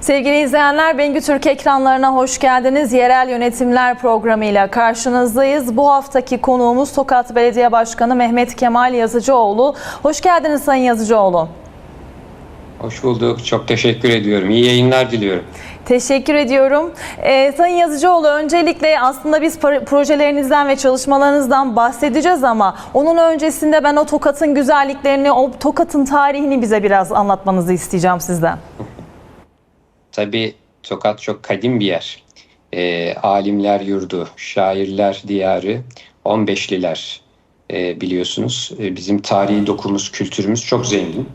Sevgili izleyenler, Bengü Türk ekranlarına hoş geldiniz. Yerel Yönetimler programıyla karşınızdayız. Bu haftaki konuğumuz Tokat Belediye Başkanı Mehmet Kemal Yazıcıoğlu. Hoş geldiniz Sayın Yazıcıoğlu. Hoş bulduk. Çok teşekkür ediyorum. İyi yayınlar diliyorum. Teşekkür ediyorum. Ee, Sayın Yazıcıoğlu öncelikle aslında biz projelerinizden ve çalışmalarınızdan bahsedeceğiz ama onun öncesinde ben o Tokat'ın güzelliklerini, o Tokat'ın tarihini bize biraz anlatmanızı isteyeceğim sizden. Tabii Tokat çok kadim bir yer. E, alimler yurdu, şairler diyarı, 15'liler e, biliyorsunuz. E, bizim tarihi dokumuz, kültürümüz çok zengin.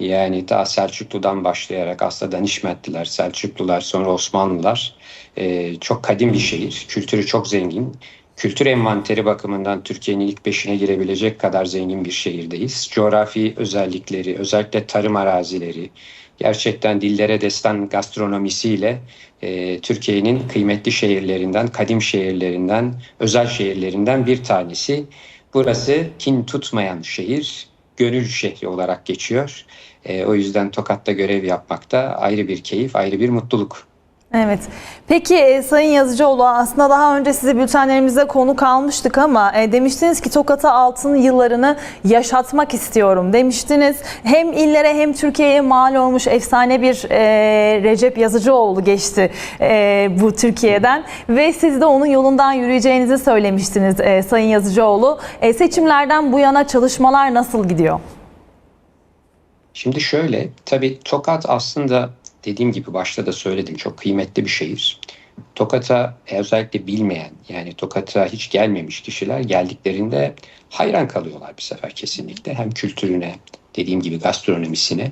Yani daha Selçuklu'dan başlayarak aslında Danişmentliler, Selçuklular, sonra Osmanlılar e, çok kadim bir şehir. Kültürü çok zengin. Kültür envanteri bakımından Türkiye'nin ilk beşine girebilecek kadar zengin bir şehirdeyiz. Coğrafi özellikleri, özellikle tarım arazileri, gerçekten dillere destan gastronomisiyle e, Türkiye'nin kıymetli şehirlerinden, kadim şehirlerinden, özel şehirlerinden bir tanesi. Burası kin tutmayan şehir, gönül şehri olarak geçiyor. E, o yüzden Tokat'ta görev yapmakta ayrı bir keyif, ayrı bir mutluluk. Evet. Peki e, Sayın Yazıcıoğlu aslında daha önce sizi bültenlerimizde konuk almıştık ama e, demiştiniz ki Tokat'a altın yıllarını yaşatmak istiyorum demiştiniz. Hem illere hem Türkiye'ye mal olmuş efsane bir e, Recep Yazıcıoğlu geçti e, bu Türkiye'den ve siz de onun yolundan yürüyeceğinizi söylemiştiniz e, Sayın Yazıcıoğlu. E, seçimlerden bu yana çalışmalar nasıl gidiyor? Şimdi şöyle, tabii Tokat aslında dediğim gibi başta da söyledim çok kıymetli bir şehir. Tokat'a özellikle bilmeyen yani Tokat'a hiç gelmemiş kişiler geldiklerinde hayran kalıyorlar bir sefer kesinlikle. Hem kültürüne dediğim gibi gastronomisine.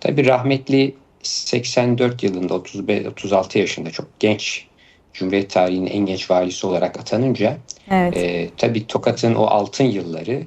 Tabii rahmetli 84 yılında 35 36 yaşında çok genç Cumhuriyet tarihinin en genç valisi olarak atanınca Evet. e, tabii Tokat'ın o altın yılları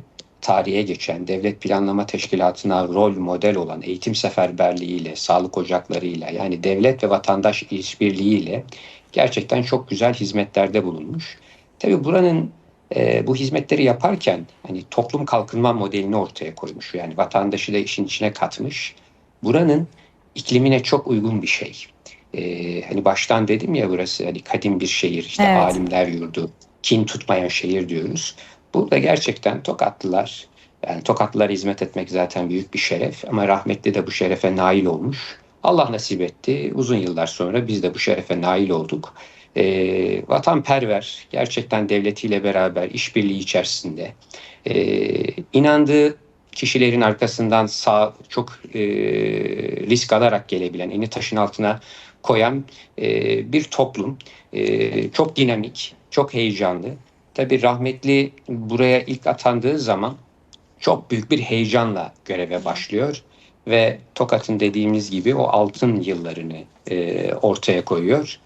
tarihe geçen devlet planlama teşkilatına rol model olan eğitim seferberliğiyle, sağlık ocaklarıyla yani devlet ve vatandaş işbirliğiyle gerçekten çok güzel hizmetlerde bulunmuş. Tabii buranın e, bu hizmetleri yaparken hani toplum kalkınma modelini ortaya koymuş. Yani vatandaşı da işin içine katmış. Buranın iklimine çok uygun bir şey. E, hani baştan dedim ya burası hani kadim bir şehir, işte Evet. alimler yurdu, kin tutmayan şehir diyoruz. Burada gerçekten Tokatlılar, yani Tokatlılara hizmet etmek zaten büyük bir şeref ama rahmetli de bu şerefe nail olmuş. Allah nasip etti. Uzun yıllar sonra biz de bu şerefe nail olduk. Ee, vatanperver, gerçekten devletiyle beraber işbirliği içerisinde ee, inandığı kişilerin arkasından sağ çok e, risk alarak gelebilen, eni taşın altına koyan e, bir toplum. E, çok dinamik, çok heyecanlı. Tabii rahmetli buraya ilk atandığı zaman çok büyük bir heyecanla göreve başlıyor ve Tokat'ın dediğimiz gibi o altın yıllarını e, ortaya koyuyor.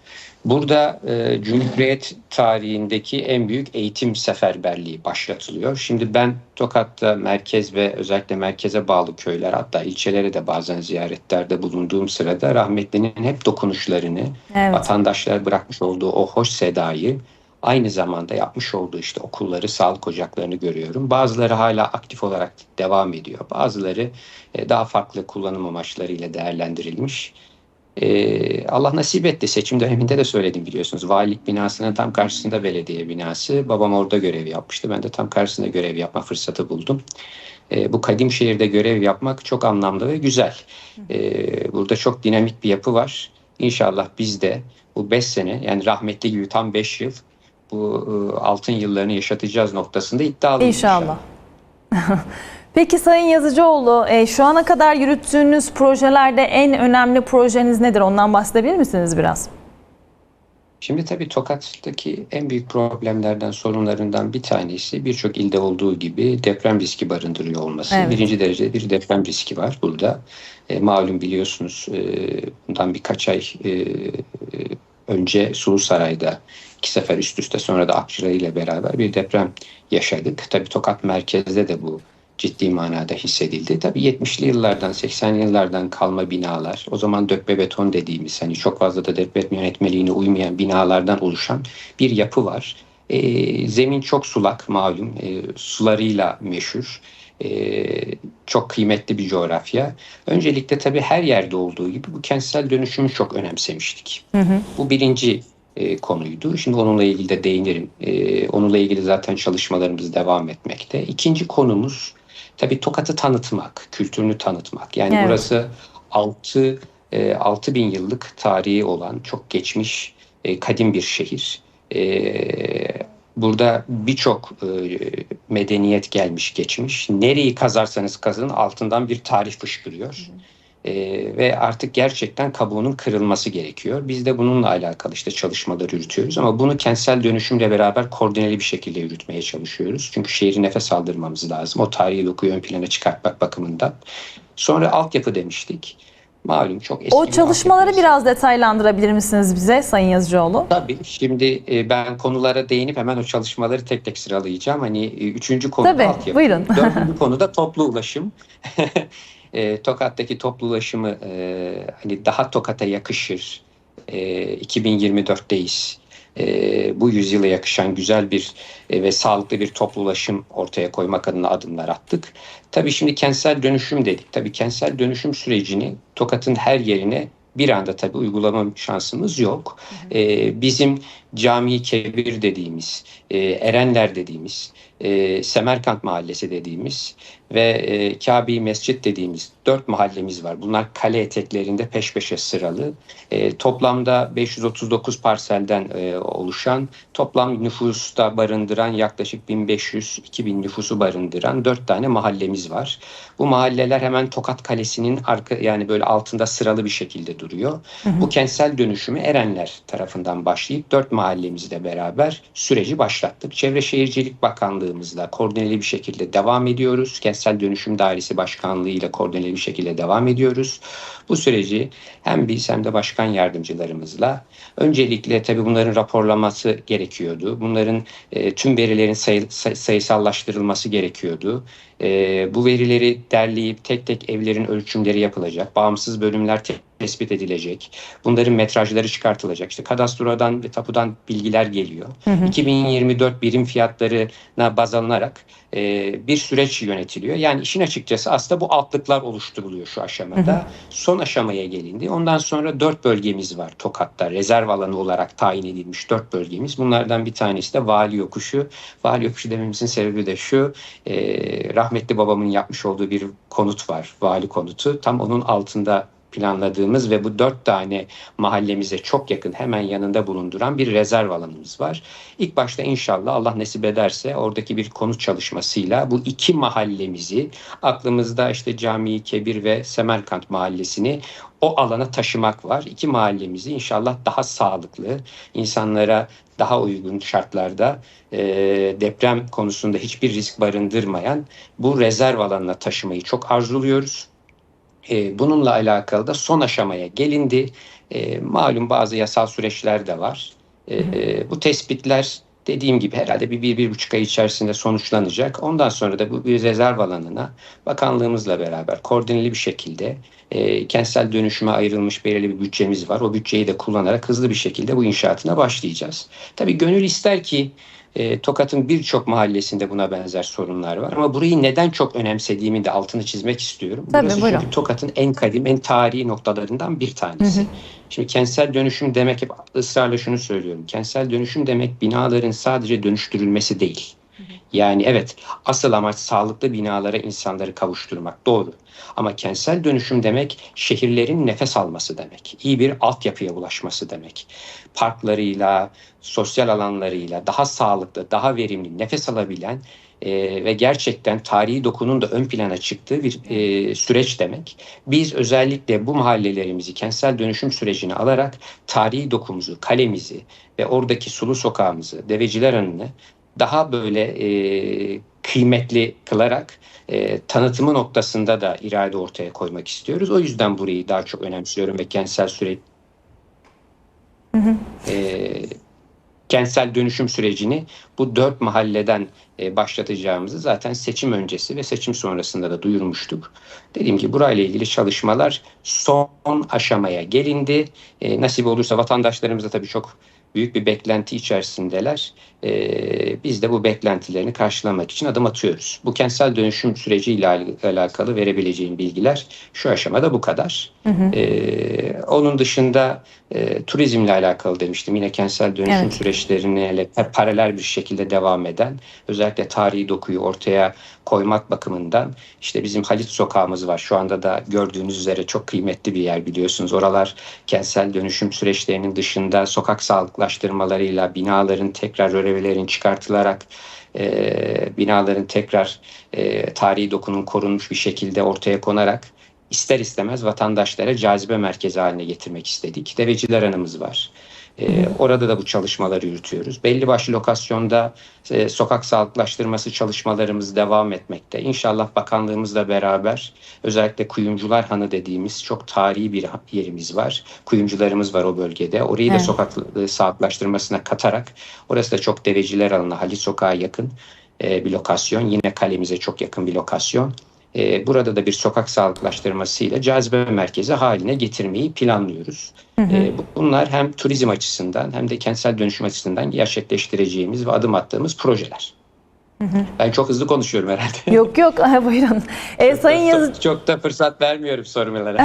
Burada e, Cumhuriyet tarihindeki en büyük eğitim seferberliği başlatılıyor. Şimdi ben Tokat'ta merkez ve özellikle merkeze bağlı köyler hatta ilçelere de bazen ziyaretlerde bulunduğum sırada rahmetlinin hep dokunuşlarını, Evet. vatandaşlara bırakmış olduğu o hoş sedayı aynı zamanda yapmış olduğu işte okulları, sağlık ocaklarını görüyorum. Bazıları hala aktif olarak devam ediyor. Bazıları e, daha farklı kullanım amaçlarıyla değerlendirilmiş. E, Allah nasip etti. Seçim döneminde de söyledim biliyorsunuz. Valilik binasının tam karşısında belediye binası. Babam orada görev yapmıştı. Ben de tam karşısında görev yapma fırsatı buldum. E, bu kadim şehirde görev yapmak çok anlamlı ve güzel. Burada çok dinamik bir yapı var. İnşallah biz de bu 5 sene yani rahmetli gibi tam 5 yıl bu e, altın yıllarını yaşatacağız noktasında iddialıyım İnşallah. Peki Sayın Yazıcıoğlu, e, şu ana kadar yürüttüğünüz projelerde en önemli projeniz nedir? Ondan bahsedebilir misiniz biraz? Şimdi tabii Tokat'taki en büyük problemlerden, sorunlarından bir tanesi birçok ilde olduğu gibi deprem riski barındırıyor olması. Evet. Birinci derecede bir deprem riski var burada. E, malum biliyorsunuz e, bundan birkaç ay e, önce Sulu Saray'da iki sefer üst üste sonra da Akçıray ile beraber bir deprem yaşadık. Tabii Tokat merkezde de bu ciddi manada hissedildi. Tabii 70'li yıllardan 80'li yıllardan kalma binalar o zaman dökme beton dediğimiz hani çok fazla da deprem yönetmeliğine uymayan binalardan oluşan bir yapı var. E, zemin çok sulak malum e, sularıyla meşhur. E, çok kıymetli bir coğrafya. Öncelikle tabii her yerde olduğu gibi bu kentsel dönüşümü çok önemsemiştik. Hı hı. Bu birinci e, konuydu. Şimdi onunla ilgili de değinirim. E, onunla ilgili zaten çalışmalarımız devam etmekte. İkinci konumuz tabii Tokat'ı tanıtmak, kültürünü tanıtmak. Yani Evet. burası 6 e, 6 bin yıllık tarihi olan çok geçmiş e, kadim bir şehir. E, burada birçok e, medeniyet gelmiş geçmiş. Nereyi kazarsanız kazın altından bir tarih fışkırıyor. E, ve artık gerçekten kabuğunun kırılması gerekiyor. Biz de bununla alakalı işte çalışmalar yürütüyoruz ama bunu kentsel dönüşümle beraber koordineli bir şekilde yürütmeye çalışıyoruz. Çünkü şehri nefes aldırmamız lazım. O tarihi dokuyu ön plana çıkartmak bakımından. Sonra altyapı demiştik. Malum çok eski O bir çalışmaları altyapımız. biraz detaylandırabilir misiniz bize Sayın Yazıcıoğlu? Tabii. Şimdi e, ben konulara değinip hemen o çalışmaları tek tek sıralayacağım. Hani e, üçüncü konu Tabii, altyapı. buyurun. Dördüncü konu da toplu ulaşım. e, Tokat'taki toplu ulaşımı e, hani daha Tokat'a yakışır. E, 2024'teyiz. E, bu yüzyıla yakışan güzel bir e, ve sağlıklı bir toplu ulaşım ortaya koymak adına adımlar attık. Tabii şimdi kentsel dönüşüm dedik. Tabii kentsel dönüşüm sürecini Tokat'ın her yerine bir anda tabii uygulama şansımız yok. Ee, bizim Cami Kebir dediğimiz, e, Erenler dediğimiz, e, Semerkant Mahallesi dediğimiz ve e, Kabe Mescit dediğimiz dört mahallemiz var. Bunlar kale eteklerinde peş peşe sıralı. E, toplamda 539 parselden e, oluşan, toplam nüfusta barındıran yaklaşık 1500-2000 nüfusu barındıran dört tane mahallemiz var. Bu mahalleler hemen Tokat Kalesi'nin arka yani böyle altında sıralı bir şekilde duruyor. Bu kentsel dönüşümü Erenler tarafından başlayıp dört mahallemizle beraber süreci başlattık. Çevre Şehircilik Bakanlığımızla koordineli bir şekilde devam ediyoruz. Kentsel Dönüşüm Dairesi Başkanlığı ile koordineli bir şekilde devam ediyoruz. Bu süreci hem biz hem de başkan yardımcılarımızla öncelikle tabii bunların raporlaması gerekiyordu. Bunların e, tüm verilerin sayı, say- sayısallaştırılması gerekiyordu. E, bu verileri derleyip tek tek evlerin ölçümleri yapılacak. Bağımsız bölümler te- tespit edilecek. Bunların metrajları çıkartılacak. İşte kadastrodan ve tapudan bilgiler geliyor. 2024 birim fiyatlarına baz alınarak e, bir süreç yönetiliyor. Yani işin açıkçası aslında bu altlıklar oluşturuluyor şu aşamada. Son aşamaya gelindi. Ondan sonra dört bölgemiz var Tokat'ta. Rezerv alanı olarak tayin edilmiş dört bölgemiz. Bunlardan bir tanesi de Vali Yokuşu. Vali Yokuşu dememizin sebebi de şu. e, rahmetli babamın yapmış olduğu bir konut var. Vali konutu. Tam onun altında planladığımız ve bu dört tane mahallemize çok yakın hemen yanında bulunduran bir rezerv alanımız var. İlk başta inşallah Allah nasip ederse oradaki bir konut çalışmasıyla bu iki mahallemizi aklımızda işte Cami Kebir ve Semerkant mahallesini o alana taşımak var. İki mahallemizi inşallah daha sağlıklı, insanlara daha uygun şartlarda e, deprem konusunda hiçbir risk barındırmayan bu rezerv alanına taşımayı çok arzuluyoruz. E, bununla alakalı da son aşamaya gelindi. E, malum bazı yasal süreçler de var. E, e, bu tespitler dediğim gibi herhalde bir, bir, bir buçuk ay içerisinde sonuçlanacak. Ondan sonra da bu bir rezerv alanına bakanlığımızla beraber koordineli bir şekilde e, kentsel dönüşüme ayrılmış belirli bir bütçemiz var. O bütçeyi de kullanarak hızlı bir şekilde bu inşaatına başlayacağız. Tabii gönül ister ki e, Tokat'ın birçok mahallesinde buna benzer sorunlar var. Ama burayı neden çok önemsediğimi de altını çizmek istiyorum. Tabii, Burası buyurun. çünkü Tokat'ın en kadim, en tarihi noktalarından bir tanesi. Hı hı. Şimdi kentsel dönüşüm demek hep ısrarla şunu söylüyorum. Kentsel dönüşüm demek binaların sadece dönüştürülmesi değil. Yani evet asıl amaç sağlıklı binalara insanları kavuşturmak doğru. Ama kentsel dönüşüm demek şehirlerin nefes alması demek. İyi bir altyapıya ulaşması demek. Parklarıyla, sosyal alanlarıyla daha sağlıklı, daha verimli, nefes alabilen e, ve gerçekten tarihi dokunun da ön plana çıktığı bir e, süreç demek. Biz özellikle bu mahallelerimizi kentsel dönüşüm sürecine alarak tarihi dokumuzu, kalemizi ve oradaki sulu sokağımızı, Deveciler Hanı'nı daha böyle e, kıymetli kılarak e, tanıtımı noktasında da irade ortaya koymak istiyoruz. O yüzden burayı daha çok önemsiyorum ve kentsel süreç e, kentsel dönüşüm sürecini bu dört mahalleden e, başlatacağımızı zaten seçim öncesi ve seçim sonrasında da duyurmuştuk. Dediğim gibi burayla ilgili çalışmalar son aşamaya gelindi. E, nasip olursa vatandaşlarımıza tabii çok büyük bir beklenti içerisindeler. Ee, biz de bu beklentilerini karşılamak için adım atıyoruz. Bu kentsel dönüşüm süreciyle al- alakalı verebileceğim bilgiler şu aşamada bu kadar. Ee, onun dışında e, turizmle alakalı demiştim. Yine kentsel dönüşüm Evet. süreçlerine paralel bir şekilde devam eden, özellikle tarihi dokuyu ortaya koymak bakımından işte bizim Halit Sokağımız var. Şu anda da gördüğünüz üzere çok kıymetli bir yer biliyorsunuz. Oralar kentsel dönüşüm süreçlerinin dışında sokak sağlıklaştırmalarıyla binaların tekrar rölevelerin çıkartılarak e, binaların tekrar e, tarihi dokunun korunmuş bir şekilde ortaya konarak ister istemez vatandaşlara cazibe merkezi haline getirmek istedik. Deveciler Hanımız var. Ee, orada da bu çalışmaları yürütüyoruz. Belli başlı lokasyonda e, sokak sağlıklaştırması çalışmalarımız devam etmekte. İnşallah bakanlığımızla beraber özellikle Kuyumcular Hanı dediğimiz çok tarihi bir yerimiz var. Kuyumcularımız var o bölgede. Orayı da Evet. sokak e, sağlıklaştırmasına katarak orası da çok deveciler alanı Halit Sokağa yakın e, bir lokasyon. Yine kalemize çok yakın bir lokasyon. E, burada da bir sokak sağlıklaştırmasıyla cazibe merkezi haline getirmeyi planlıyoruz. E, bu- bunlar hem turizm açısından hem de kentsel dönüşüm açısından gerçekleştireceğimiz ve adım attığımız projeler. Ben çok hızlı konuşuyorum herhalde. Yok yok buyurun. E, Sayın Yazıcı çok, çok da fırsat vermiyorum sormalara.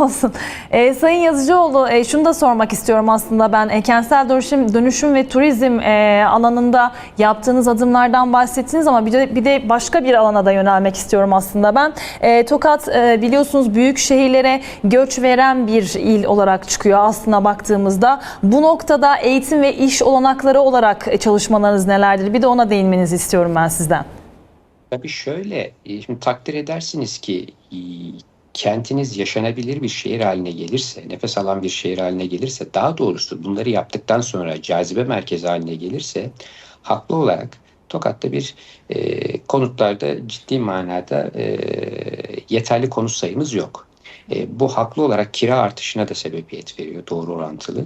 Olsun. Ee, Sayın Yazıcıoğlu e, şunu da sormak istiyorum aslında ben. E, kentsel dönüşüm, dönüşüm ve turizm e, alanında yaptığınız adımlardan bahsettiniz ama bir de, bir de başka bir alana da yönelmek istiyorum aslında ben. E, Tokat e, biliyorsunuz büyük şehirlere göç veren bir il olarak çıkıyor aslında baktığımızda. Bu noktada eğitim ve iş olanakları olarak e, çalışmalarınız nelerdir? Bir de ona değinmenizi istiyorum ben sizden. Tabii şöyle, e, şimdi takdir edersiniz ki e, kentiniz yaşanabilir bir şehir haline gelirse, nefes alan bir şehir haline gelirse, daha doğrusu bunları yaptıktan sonra cazibe merkezi haline gelirse, haklı olarak Tokat'ta bir e, konutlarda ciddi manada e, yeterli konut sayımız yok. E, bu haklı olarak kira artışına da sebebiyet veriyor doğru orantılı.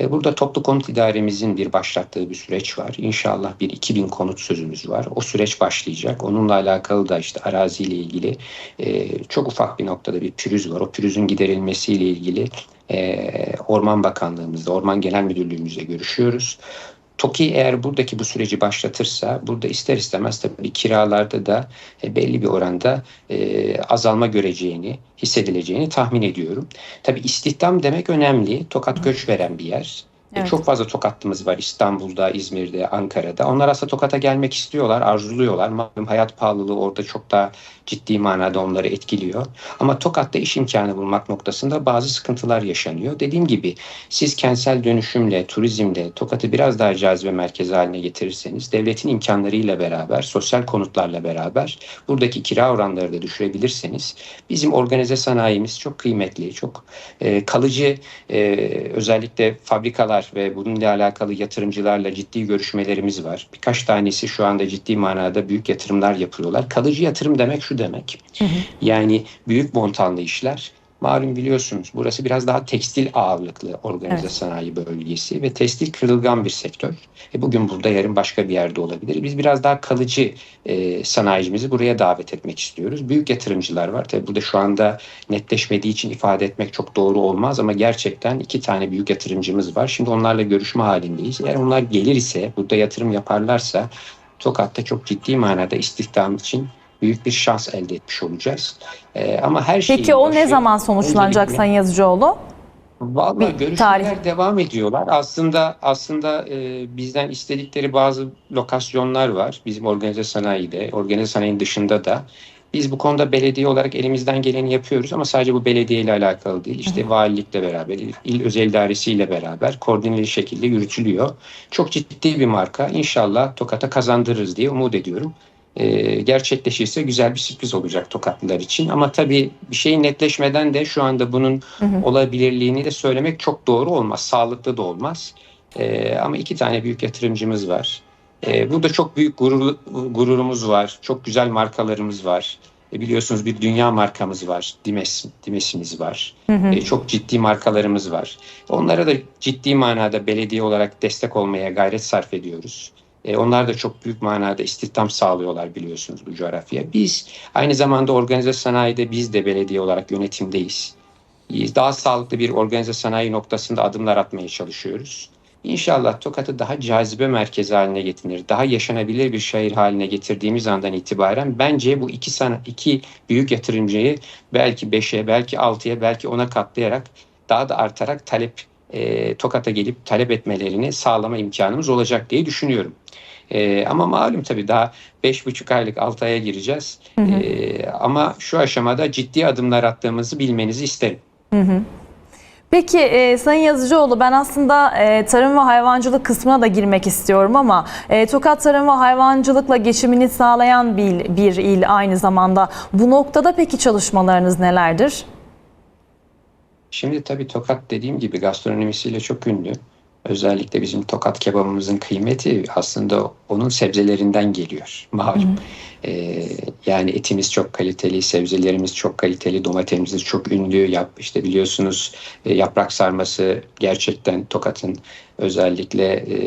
E, burada toplu konut idaremizin bir başlattığı bir süreç var. İnşallah bir 2000 konut sözümüz var. O süreç başlayacak. Onunla alakalı da işte araziyle ilgili e, çok ufak bir noktada bir pürüz var. O pürüzün giderilmesiyle ilgili e, Orman Bakanlığımızda, Orman Genel Müdürlüğümüzle görüşüyoruz. TOKİ eğer buradaki bu süreci başlatırsa burada ister istemez tabii kiralarda da e, belli bir oranda e, azalma göreceğini, hissedileceğini tahmin ediyorum. Tabii istihdam demek önemli. Tokat göç veren bir yer. E, Evet. Çok fazla Tokatlımız var İstanbul'da, İzmir'de, Ankara'da. Onlar aslında Tokat'a gelmek istiyorlar, arzuluyorlar. Malum hayat pahalılığı orada çok daha ciddi manada onları etkiliyor. Ama Tokat'ta iş imkanı bulmak noktasında bazı sıkıntılar yaşanıyor. Dediğim gibi siz kentsel dönüşümle, turizmle Tokat'ı biraz daha cazibe merkezi haline getirirseniz devletin imkanlarıyla beraber, sosyal konutlarla beraber buradaki kira oranları da düşürebilirseniz bizim organize sanayimiz çok kıymetli, çok e, kalıcı e, özellikle fabrikalar ve bununla alakalı yatırımcılarla ciddi görüşmelerimiz var. Birkaç tanesi şu anda ciddi manada büyük yatırımlar yapıyorlar. Kalıcı yatırım demek şu demek. Yani büyük montanlı işler. Malum biliyorsunuz burası biraz daha tekstil ağırlıklı organize Evet. sanayi bölgesi ve tekstil kırılgan bir sektör. E bugün burada yarın başka bir yerde olabilir. Biz biraz daha kalıcı e, sanayicimizi buraya davet etmek istiyoruz. Büyük yatırımcılar var. Tabii burada şu anda netleşmediği için ifade etmek çok doğru olmaz ama gerçekten iki tane büyük yatırımcımız var. Şimdi onlarla görüşme halindeyiz. Eğer onlar gelir ise, burada yatırım yaparlarsa Tokat'ta çok ciddi manada istihdam için büyük bir şans elde etmiş olacağız. Ee, ama her şey Peki o ne zaman sonuçlanacak Sayın Yazıcıoğlu? Vallahi Bir görüşmeler tarih. devam ediyorlar. Aslında aslında e, bizden istedikleri bazı lokasyonlar var. Bizim organize sanayide, organize sanayinin dışında da. Biz bu konuda belediye olarak elimizden geleni yapıyoruz ama sadece bu belediye ile alakalı değil. İşte valilikle beraber, il, il özel idaresiyle beraber koordineli şekilde yürütülüyor. Çok ciddi bir marka. İnşallah Tokat'a kazandırırız diye umut ediyorum. Ee, gerçekleşirse güzel bir sürpriz olacak Tokatlılar için. Ama tabii bir şeyin netleşmeden de şu anda bunun olabilirliğini de söylemek çok doğru olmaz. Sağlıklı da olmaz. Ee, ama iki tane büyük yatırımcımız var. Ee, burada çok büyük gurur, gururumuz var. Çok güzel markalarımız var. E, biliyorsunuz bir dünya markamız var. Dimes, Dimes'imiz var. E, çok ciddi markalarımız var. Onlara da ciddi manada belediye olarak destek olmaya gayret sarf ediyoruz. E, onlar da çok büyük manada istihdam sağlıyorlar biliyorsunuz bu coğrafyaya. Biz aynı zamanda organize sanayide biz de belediye olarak yönetimdeyiz. Daha sağlıklı bir organize sanayi noktasında adımlar atmaya çalışıyoruz. İnşallah Tokat'ı daha cazibe merkezi haline getirir, daha yaşanabilir bir şehir haline getirdiğimiz andan itibaren bence bu iki, sana, iki büyük yatırımcıyı belki 5'e, belki 6'ya, belki 10'a katlayarak daha da artarak talep e, Tokat'a gelip talep etmelerini sağlama imkanımız olacak diye düşünüyorum. E, ama malum tabii daha 5,5 aylık 6 aya gireceğiz. Hı hı. E, ama şu aşamada ciddi adımlar attığımızı bilmenizi isterim. Hı hı. Peki e, Sayın Yazıcıoğlu ben aslında e, tarım ve hayvancılık kısmına da girmek istiyorum ama e, Tokat tarım ve hayvancılıkla geçimini sağlayan bir, bir il aynı zamanda. Bu noktada peki çalışmalarınız nelerdir? Şimdi tabii Tokat dediğim gibi gastronomisiyle çok ünlü. Özellikle bizim Tokat kebabımızın kıymeti aslında onun sebzelerinden geliyor. Malum. Ee, yani etimiz çok kaliteli, sebzelerimiz çok kaliteli, domatesimiz çok ünlü. Yap, işte biliyorsunuz e, yaprak sarması gerçekten Tokat'ın özellikle e,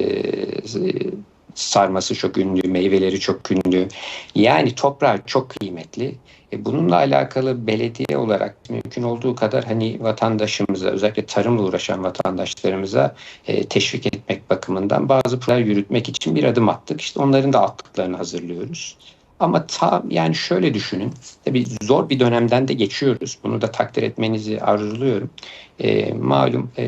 sarması çok ünlü, meyveleri çok ünlü. Yani toprağı çok kıymetli. E, bununla alakalı belediye olarak mümkün olduğu kadar hani vatandaşımıza özellikle tarımla uğraşan vatandaşlarımıza e, teşvik etmek bakımından bazı projeler yürütmek için bir adım attık. İşte onların da attıklarını hazırlıyoruz. Ama tam yani şöyle düşünün. Tabii zor bir dönemden de geçiyoruz. Bunu da takdir etmenizi arzuluyorum. E, malum e,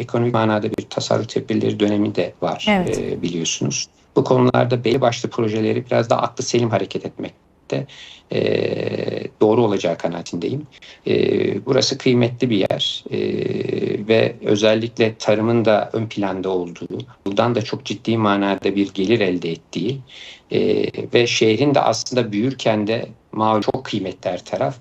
ekonomik manada bir tasarruf tedbirleri dönemi de var Evet. e, biliyorsunuz. Bu konularda belli başlı projeleri biraz daha aklı selim hareket etmekte e, doğru olacağı kanaatindeyim. E, burası kıymetli bir yer e, ve özellikle tarımın da ön planda olduğu, buradan da çok ciddi manada bir gelir elde ettiği e, ve şehrin de aslında büyürken de malum çok kıymetli her taraf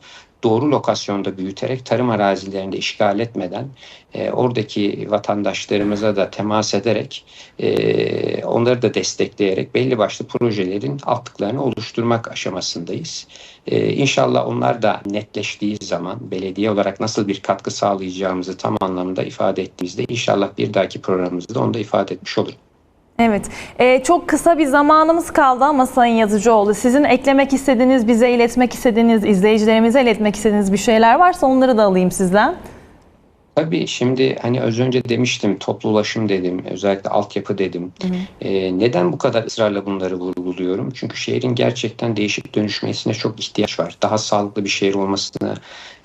doğru lokasyonda büyüterek tarım arazilerinde işgal etmeden e, oradaki vatandaşlarımıza da temas ederek e, onları da destekleyerek belli başlı projelerin altlıklarını oluşturmak aşamasındayız. E, inşallah onlar da netleştiği zaman belediye olarak nasıl bir katkı sağlayacağımızı tam anlamda ifade ettiğimizde inşallah bir dahaki programımızda onu da ifade etmiş olurum. Evet, e, çok kısa bir zamanımız kaldı ama Sayın Yazıcıoğlu sizin eklemek istediğiniz, bize iletmek istediğiniz, izleyicilerimize iletmek istediğiniz bir şeyler varsa onları da alayım sizden. Tabii şimdi hani az önce demiştim toplu ulaşım dedim özellikle altyapı dedim. Ee, neden bu kadar ısrarla bunları vurguluyorum? Çünkü şehrin gerçekten değişik dönüşmesine çok ihtiyaç var. Daha sağlıklı bir şehir olmasına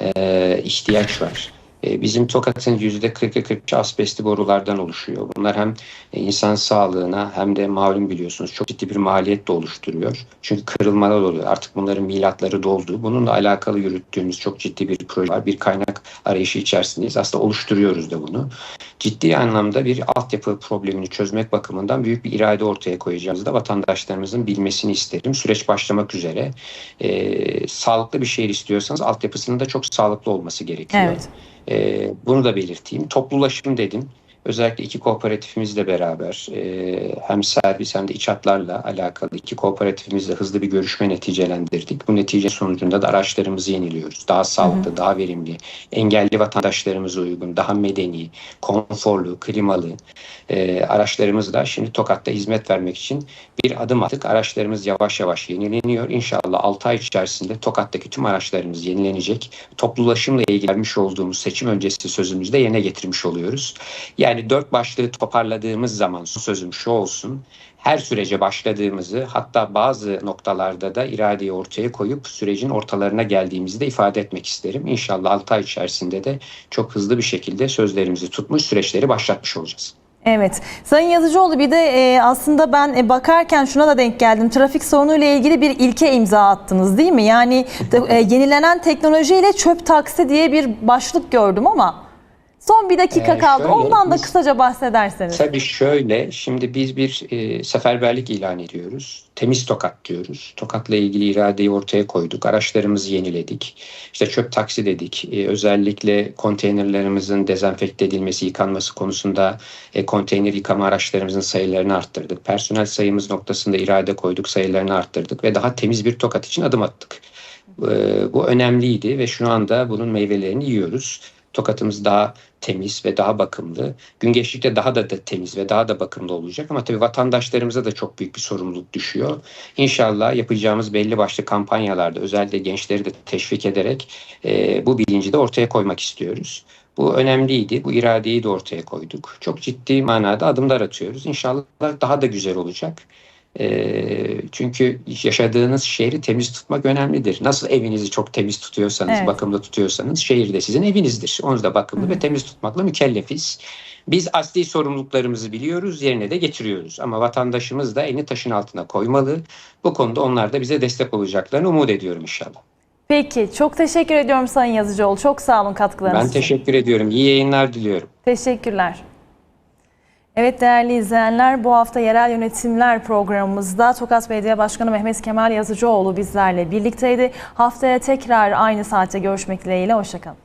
e, ihtiyaç var. E, Bizim Tokat'ın %40'ı 40 asbestli borulardan oluşuyor. Bunlar hem e, insan sağlığına hem de malum biliyorsunuz çok ciddi bir maliyet de oluşturuyor. Çünkü kırılmalar oluyor. Artık bunların milatları doldu. Bununla alakalı yürüttüğümüz çok ciddi bir proje var. Bir kaynak arayışı içerisindeyiz. Aslında oluşturuyoruz da bunu. Ciddi anlamda bir altyapı problemini çözmek bakımından büyük bir irade ortaya koyacağımızı da vatandaşlarımızın bilmesini isterim. Süreç başlamak üzere. E, sağlıklı bir şehir istiyorsanız altyapısının da çok sağlıklı olması gerekiyor. Evet. Ee, bunu da belirteyim. Toplu ulaşım dedim. Özellikle iki kooperatifimizle beraber e, hem servis hem de iç hatlarla alakalı iki kooperatifimizle hızlı bir görüşme neticelendirdik. Bu netice sonucunda da araçlarımızı yeniliyoruz. Daha sağlıklı, daha verimli, engelli vatandaşlarımıza uygun, daha medeni, konforlu, klimalı e, araçlarımızla şimdi Tokat'ta hizmet vermek için bir adım attık. Araçlarımız yavaş yavaş yenileniyor. İnşallah 6 ay içerisinde Tokat'taki tüm araçlarımız yenilenecek. Toplu ulaşımla ilgili vermiş olduğumuz seçim öncesi sözümüzü de yerine getirmiş oluyoruz. Yani dört başlığı toparladığımız zaman sözüm şu olsun. Her sürece başladığımızı hatta bazı noktalarda da iradeyi ortaya koyup sürecin ortalarına geldiğimizi de ifade etmek isterim. İnşallah 6 ay içerisinde de çok hızlı bir şekilde sözlerimizi tutmuş süreçleri başlatmış olacağız. Evet. Sayın Yazıcıoğlu bir de e, aslında ben e, bakarken şuna da denk geldim. Trafik sorunuyla ilgili bir ilke imza attınız değil mi? Yani de- e, yenilenen teknolojiyle çöp taksi diye bir başlık gördüm ama son bir dakika Ee, kaldı. şöyle, Ondan da biz- kısaca bahsederseniz. Tabii şöyle, şimdi biz bir e, seferberlik ilan ediyoruz. Temiz Tokat diyoruz. Tokat'la ilgili iradeyi ortaya koyduk. Araçlarımızı yeniledik. İşte çöp taksi dedik. E, özellikle konteynerlerimizin dezenfekte edilmesi, yıkanması konusunda e, konteyner yıkama araçlarımızın sayılarını arttırdık. Personel sayımız noktasında irade koyduk, sayılarını arttırdık ve daha temiz bir Tokat için adım attık. E, bu önemliydi ve şu anda bunun meyvelerini yiyoruz. Tokat'ımız daha temiz ve daha bakımlı. Gün geçtikçe daha da, da temiz ve daha da bakımlı olacak ama tabii vatandaşlarımıza da çok büyük bir sorumluluk düşüyor. İnşallah yapacağımız belli başlı kampanyalarda özellikle gençleri de teşvik ederek e, bu bilinci de ortaya koymak istiyoruz. Bu önemliydi. Bu iradeyi de ortaya koyduk. Çok ciddi manada adımlar atıyoruz. İnşallah daha da güzel olacak. Ee, çünkü yaşadığınız şehri temiz tutmak önemlidir. Nasıl evinizi çok temiz tutuyorsanız, Evet. bakımlı tutuyorsanız şehir de sizin evinizdir. Onu da bakımlı ve temiz tutmakla mükellefiz. Biz asli sorumluluklarımızı biliyoruz, yerine de getiriyoruz. Ama vatandaşımız da elini taşın altına koymalı. Bu konuda onlar da bize destek olacaklarını umut ediyorum inşallah. Peki çok teşekkür ediyorum Sayın Yazıcıoğlu. Çok sağ olun katkılarınız Ben için. teşekkür ediyorum. İyi yayınlar diliyorum. Teşekkürler. Evet değerli izleyenler bu hafta yerel yönetimler programımızda Tokat Belediye Başkanı Mehmet Kemal Yazıcıoğlu bizlerle birlikteydi. Haftaya tekrar aynı saatte görüşmek dileğiyle. Hoşçakalın.